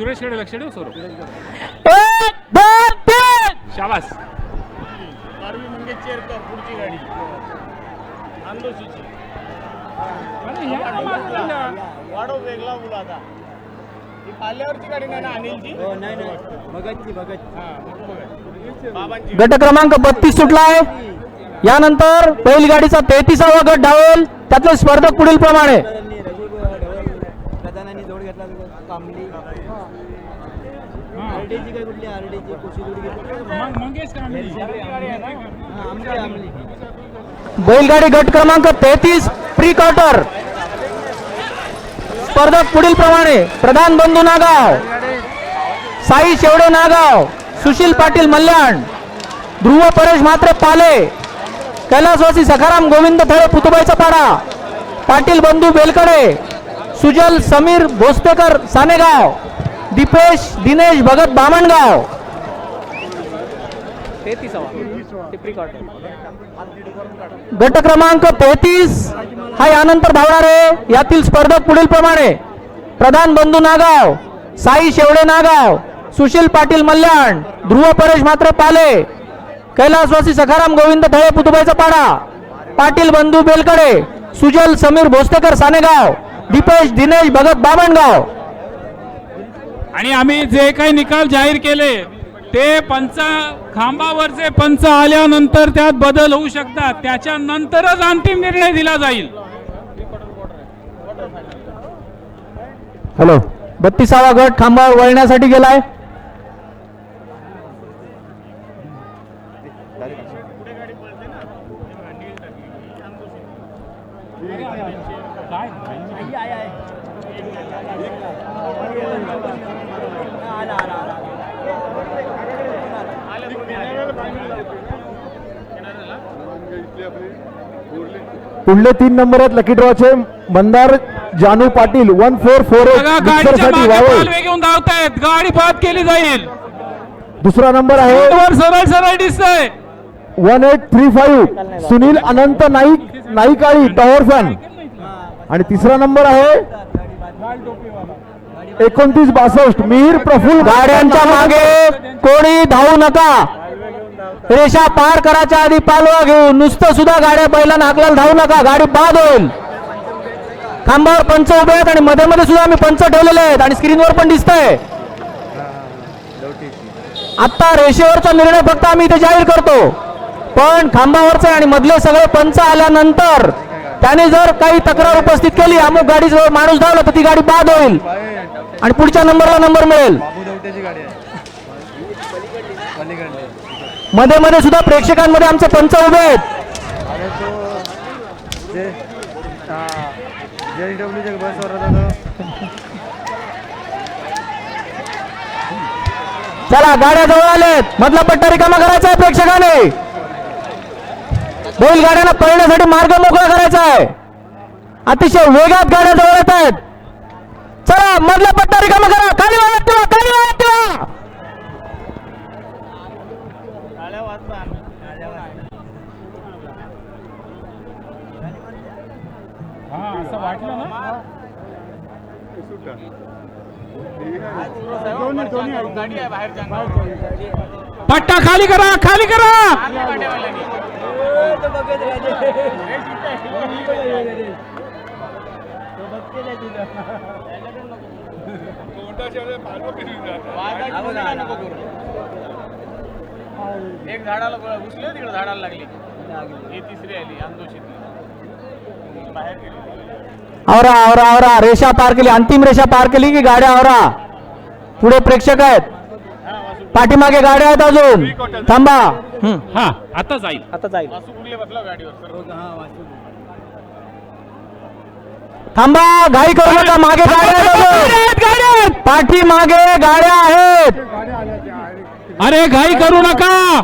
सुरेशकडे लक्ष ठेव स्वरूप एक दोन तीन! शाबास. पारवी मंगेशकर पुढची गाडी. आंदोशीची. वेगळा बोला आता ही पाल्यावरची गाडी नाही ना अनिलची? हो नाही भगतची भगत हा. बाबांची. गट क्रमांक बत्तीस सुटलाय. यानंतर बैलगाडीचा तेहतीसावा गट धावेल त्यातले स्पर्धक पुढील प्रमाणे आरडीची काय कुठली? आरडीची बैलगाडी गट क्रमांक तेहतीस प्री क्वार्टर स्पर्धक पुढील प्रमाणे प्रधान बंधू नागाव. साई शेवडे नागाव. सुशील पाटील मल्याण. ध्रुव परेश मात्र पाले. कैलासवासी सखाराम गोविंद थळे पुतुबाईचा पाडा. पाटील बंधू बेलकडे. सुजल समीर भोसतेकर सानेगाव. दीपेश दिनेश भगत बामणगाव. गट क्रमांक तेहतीस. हा यानंतर धावणारे यातील स्पर्धक पुढील प्रमाणे. प्रधान बंधू नागाव साई शेवडे नागाव सुशील पाटील मल्याण ध्रुव परेश मात्र पाले. कैलासवासी सखाराम गोविंद थळे पुतुबाईचा पाडा. पाटील बंधू बेलकडे सुजल समीर भोसतेकर सानेगाव दीपेश दिनेश भगत बामणगाव. आणि आम्ही जे काही निकाल जाहीर केले ते पंच खांबावरचे पंच आल्यानंतर त्यात बदल होऊ शकतात. त्याच्यानंतरच अंतिम निर्णय दिला जाईल. हॅलो. बत्तीसावा गट खांबावर वळण्यासाठी गेलाय. पुढले तीन नंबर आहेत लकी ड्रॉचे मंदार जानू पाटील वन फोर फोर घेऊन धावतायत. गाडी बाद केली जाईल. दुसरा नंबर आहे सरळ सरळ दिसतंय. One eight three five Sunil Anant Naik नाईकाळी tower fan. आणि तिसरा नंबर आहे एकोणतीस बासष्ट मिहीर प्रफुल्ल गाड्यांच्या मागे कोणी धावू नका. रेषा पार करायच्या आधी पालवा घेऊन नुसतं सुद्धा गाड्या बैलांना हाकलायला धावू नका. गाडी बाद होईल. खांबावर पंच उभे आहेत आणि मध्ये मध्ये सुद्धा आम्ही पंच ठेवलेले आहेत आणि स्क्रीनवर पण दिसतंय. आत्ता रेषेवरचा निर्णय फक्त आम्ही इथे जाहीर करतो. पण खांबावरचे आणि मधले सगळे पंच आल्यानंतर त्याने जर काही तक्रार उपस्थित केली अमुक गाडी जवळ माणूस धावला तर ती गाडी बाद होईल. आणि पुढच्या नंबरला नंबर मिळेल. मध्ये मध्ये सुद्धा प्रेक्षकांमध्ये आमचे पंच उभे आहेत. चला गाड्या जवळ आलेत. मधला पट्टा रिकामा करायचा आहे प्रेक्षकाने. बैलगाड्यांना पळण्यासाठी मार्ग मोकळा करायचा आहे. अतिशय वेगात गाड्या जवळ येत आहेत चला मधला पट्टा रिकामा करा. खाली वाळत ठेवा खाली वाळत ठेवा पट्टा खाली करा खाली करा. ना बाहेर पट्टा खाली करा खाली करा एक झाडाला घुसले तिकडे झाडाला लागली. ही तिसरी आली आंदोशीतली. बाहेर गेली. आवरा आवरा आवरा. रेषा पार केली. अंतिम रेषा पार केली की गाड्या आवरा. पुढे प्रेक्षक आहेत. पाठीमागे गाड्या आहेत अजून. थांबा. हं. आता जाईल. गाडीवर? सर थांबा घाई करू नका. मागे गाड्या आहेत अजून. पाठीमागे गाड्या आहेत. अरे घाई करू नका.